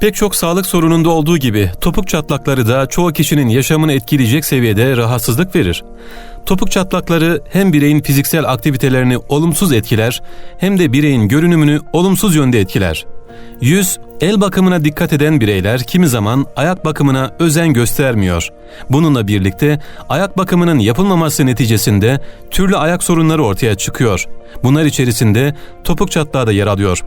Pek çok sağlık sorununda olduğu gibi topuk çatlakları da çoğu kişinin yaşamını etkileyecek seviyede rahatsızlık verir. Topuk çatlakları hem bireyin fiziksel aktivitelerini olumsuz etkiler hem de bireyin görünümünü olumsuz yönde etkiler. Yüz, el bakımına dikkat eden bireyler kimi zaman ayak bakımına özen göstermiyor. Bununla birlikte ayak bakımının yapılmaması neticesinde türlü ayak sorunları ortaya çıkıyor. Bunlar içerisinde topuk çatlağı da yer alıyor.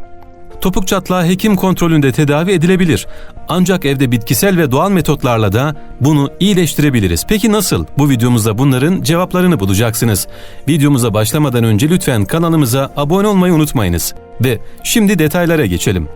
Topuk çatlağı hekim kontrolünde tedavi edilebilir. Ancak evde bitkisel ve doğal metotlarla da bunu iyileştirebiliriz. Peki nasıl? Bu videomuzda bunların cevaplarını bulacaksınız. Videomuza başlamadan önce lütfen kanalımıza abone olmayı unutmayınız. Ve şimdi detaylara geçelim.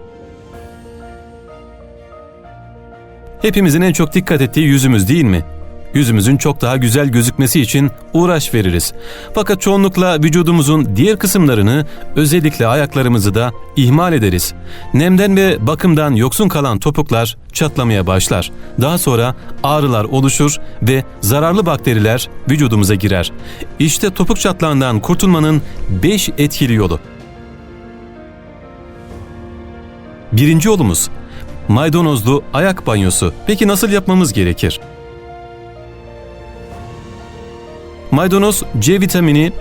Hepimizin en çok dikkat ettiği yüzümüz değil mi? Yüzümüzün çok daha güzel gözükmesi için uğraş veririz. Fakat çoğunlukla vücudumuzun diğer kısımlarını, özellikle ayaklarımızı da ihmal ederiz. Nemden ve bakımdan yoksun kalan topuklar çatlamaya başlar. Daha sonra ağrılar oluşur ve zararlı bakteriler vücudumuza girer. İşte topuk çatlağından kurtulmanın 5 etkili yolu. Birinci yolumuz Maydanozlu ayak banyosu. Peki nasıl yapmamız gerekir? Maydanoz C vitamini,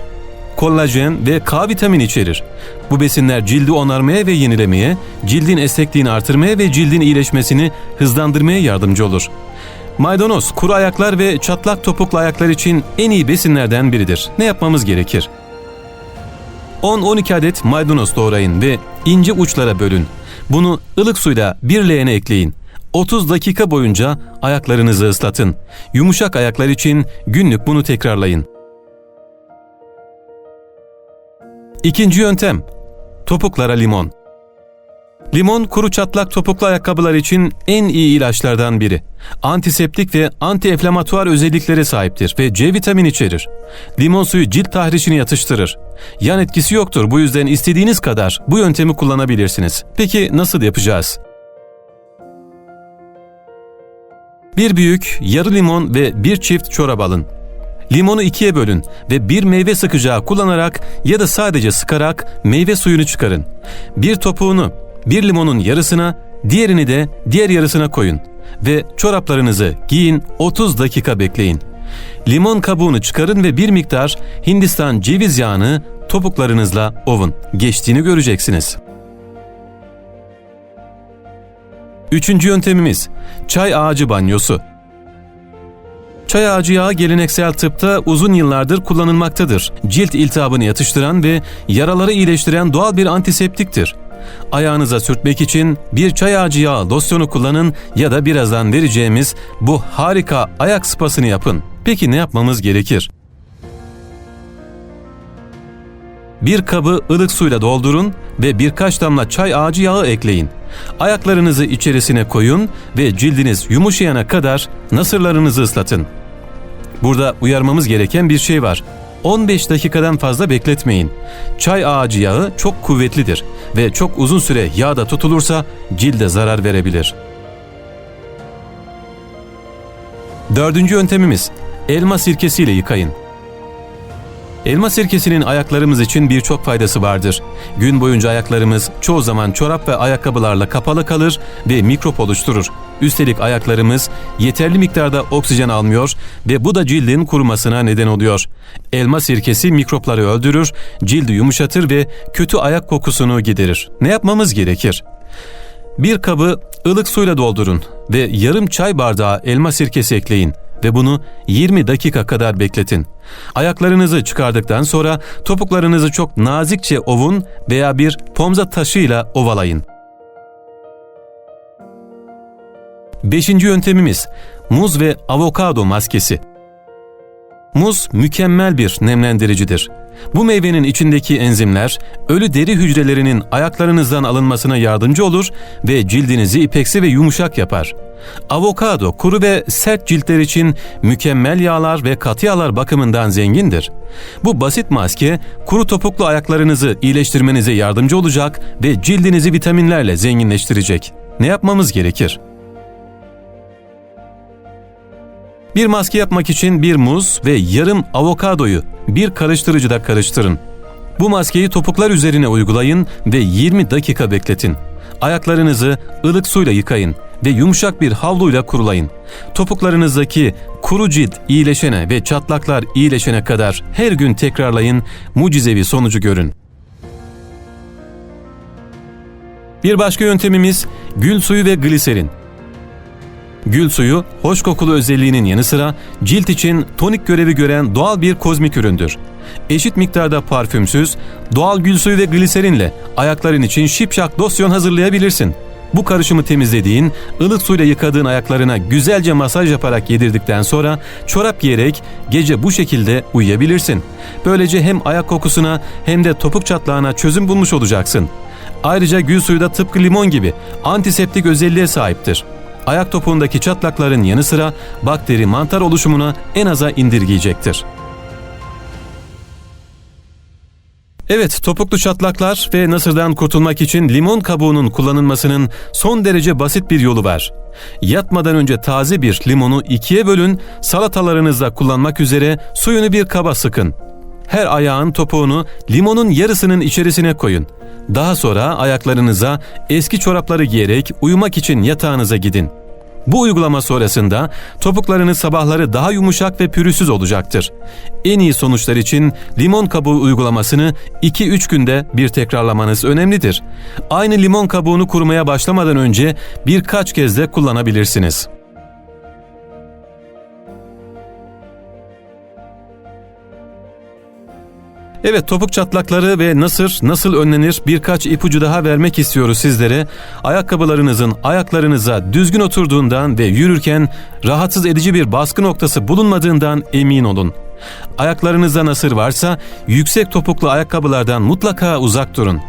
kollajen ve K vitamini içerir. Bu besinler cildi onarmaya ve yenilemeye, cildin esnekliğini artırmaya ve cildin iyileşmesini hızlandırmaya yardımcı olur. Maydanoz, kuru ayaklar ve çatlak topuklu ayaklar için en iyi besinlerden biridir. Ne yapmamız gerekir? 10-12 adet maydanoz doğrayın ve ince uçlara bölün. Bunu ılık suyla bir leğene ekleyin. 30 dakika boyunca ayaklarınızı ıslatın. Yumuşak ayaklar için günlük bunu tekrarlayın. İkinci yöntem. Topuklara limon. Limon kuru çatlak topuklu ayakkabılar için en iyi ilaçlardan biri. Antiseptik ve antiinflamatuar özelliklere sahiptir ve C vitamini içerir. Limon suyu cilt tahrişini yatıştırır. Yan etkisi yoktur bu yüzden istediğiniz kadar bu yöntemi kullanabilirsiniz. Peki nasıl yapacağız? Bir büyük yarı limon ve bir çift çorap alın. Limonu ikiye bölün ve bir meyve sıkacağı kullanarak ya da sadece sıkarak meyve suyunu çıkarın. Bir topuğunu bir limonun yarısına, diğerini de diğer yarısına koyun ve çoraplarınızı giyin 30 dakika bekleyin. Limon kabuğunu çıkarın ve bir miktar Hindistan ceviz yağını topuklarınızla ovun. Geçtiğini göreceksiniz. Üçüncü yöntemimiz çay ağacı banyosu. Çay ağacı yağı geleneksel tıpta uzun yıllardır kullanılmaktadır. Cilt iltihabını yatıştıran ve yaraları iyileştiren doğal bir antiseptiktir. Ayağınıza sürtmek için bir çay ağacı yağı losyonu kullanın ya da birazdan vereceğimiz bu harika ayak spasını yapın. Peki ne yapmamız gerekir? Bir kabı ılık suyla doldurun ve birkaç damla çay ağacı yağı ekleyin. Ayaklarınızı içerisine koyun ve cildiniz yumuşayana kadar nasırlarınızı ıslatın. Burada uyarmamız gereken bir şey var. 15 dakikadan fazla bekletmeyin. Çay ağacı yağı çok kuvvetlidir ve çok uzun süre yağda tutulursa cilde zarar verebilir. Dördüncü yöntemimiz elma sirkesiyle yıkayın. Elma sirkesinin ayaklarımız için birçok faydası vardır. Gün boyunca ayaklarımız çoğu zaman çorap ve ayakkabılarla kapalı kalır ve mikrop oluşturur. Üstelik ayaklarımız yeterli miktarda oksijen almıyor ve bu da cildin kurumasına neden oluyor. Elma sirkesi mikropları öldürür, cildi yumuşatır ve kötü ayak kokusunu giderir. Ne yapmamız gerekir? Bir kabı ılık suyla doldurun ve yarım çay bardağı elma sirkesi ekleyin ve bunu 20 dakika kadar bekletin. Ayaklarınızı çıkardıktan sonra topuklarınızı çok nazikçe ovun veya bir pomza taşıyla ovalayın. Beşinci yöntemimiz muz ve avokado maskesi. Muz mükemmel bir nemlendiricidir. Bu meyvenin içindeki enzimler ölü deri hücrelerinin ayaklarınızdan alınmasına yardımcı olur ve cildinizi ipeksi ve yumuşak yapar. Avokado kuru ve sert ciltler için mükemmel yağlar ve katı yağlar bakımından zengindir. Bu basit maske kuru topuklu ayaklarınızı iyileştirmenize yardımcı olacak ve cildinizi vitaminlerle zenginleştirecek. Ne yapmamız gerekir? Bir maske yapmak için bir muz ve yarım avokadoyu bir karıştırıcıda karıştırın. Bu maskeyi topuklar üzerine uygulayın ve 20 dakika bekletin. Ayaklarınızı ılık suyla yıkayın ve yumuşak bir havluyla kurulayın. Topuklarınızdaki kuru cilt iyileşene ve çatlaklar iyileşene kadar her gün tekrarlayın, mucizevi sonucu görün. Bir başka yöntemimiz gül suyu ve gliserin. Gül suyu hoş kokulu özelliğinin yanı sıra cilt için tonik görevi gören doğal bir kozmik üründür. Eşit miktarda parfümsüz, doğal gül suyu ve gliserinle ayakların için şipşak losyon hazırlayabilirsin. Bu karışımı temizlediğin, ılık suyla yıkadığın ayaklarına güzelce masaj yaparak yedirdikten sonra çorap giyerek gece bu şekilde uyuyabilirsin. Böylece hem ayak kokusuna hem de topuk çatlağına çözüm bulmuş olacaksın. Ayrıca gül suyu da tıpkı limon gibi antiseptik özelliğe sahiptir. Ayak topuğundaki çatlakların yanı sıra bakteri mantar oluşumuna en aza indirgeyecektir. Evet, topuklu çatlaklar ve nasırdan kurtulmak için limon kabuğunun kullanılmasının son derece basit bir yolu var. Yatmadan önce taze bir limonu ikiye bölün, salatalarınızda kullanmak üzere suyunu bir kaba sıkın. Her ayağın topuğunu limonun yarısının içerisine koyun. Daha sonra ayaklarınıza eski çorapları giyerek uyumak için yatağınıza gidin. Bu uygulama sonrasında topuklarınız sabahları daha yumuşak ve pürüzsüz olacaktır. En iyi sonuçlar için limon kabuğu uygulamasını 2-3 günde bir tekrarlamanız önemlidir. Aynı limon kabuğunu kurumaya başlamadan önce birkaç kez de kullanabilirsiniz. Evet topuk çatlakları ve nasır nasıl önlenir birkaç ipucu daha vermek istiyoruz sizlere. Ayakkabılarınızın ayaklarınıza düzgün oturduğundan ve yürürken rahatsız edici bir baskı noktası bulunmadığından emin olun. Ayaklarınızda nasır varsa yüksek topuklu ayakkabılardan mutlaka uzak durun.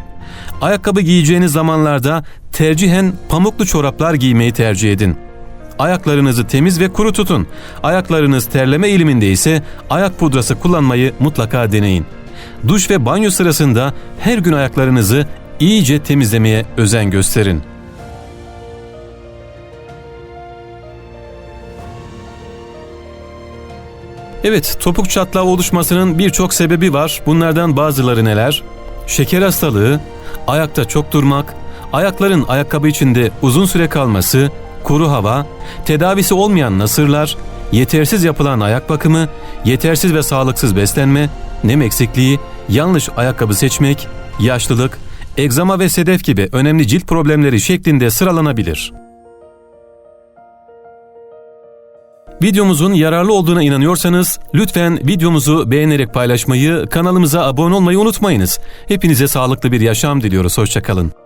Ayakkabı giyeceğiniz zamanlarda tercihen pamuklu çoraplar giymeyi tercih edin. Ayaklarınızı temiz ve kuru tutun. Ayaklarınız terleme eğiliminde ise ayak pudrası kullanmayı mutlaka deneyin. Duş ve banyo sırasında her gün ayaklarınızı iyice temizlemeye özen gösterin. Evet, topuk çatlağı oluşmasının birçok sebebi var. Bunlardan bazıları neler? Şeker hastalığı, ayakta çok durmak, ayakların ayakkabı içinde uzun süre kalması, kuru hava, tedavisi olmayan nasırlar, yetersiz yapılan ayak bakımı, yetersiz ve sağlıksız beslenme, nem eksikliği, yanlış ayakkabı seçmek, yaşlılık, egzama ve sedef gibi önemli cilt problemleri şeklinde sıralanabilir. Videomuzun yararlı olduğuna inanıyorsanız lütfen videomuzu beğenerek paylaşmayı, kanalımıza abone olmayı unutmayınız. Hepinize sağlıklı bir yaşam diliyoruz. Hoşçakalın.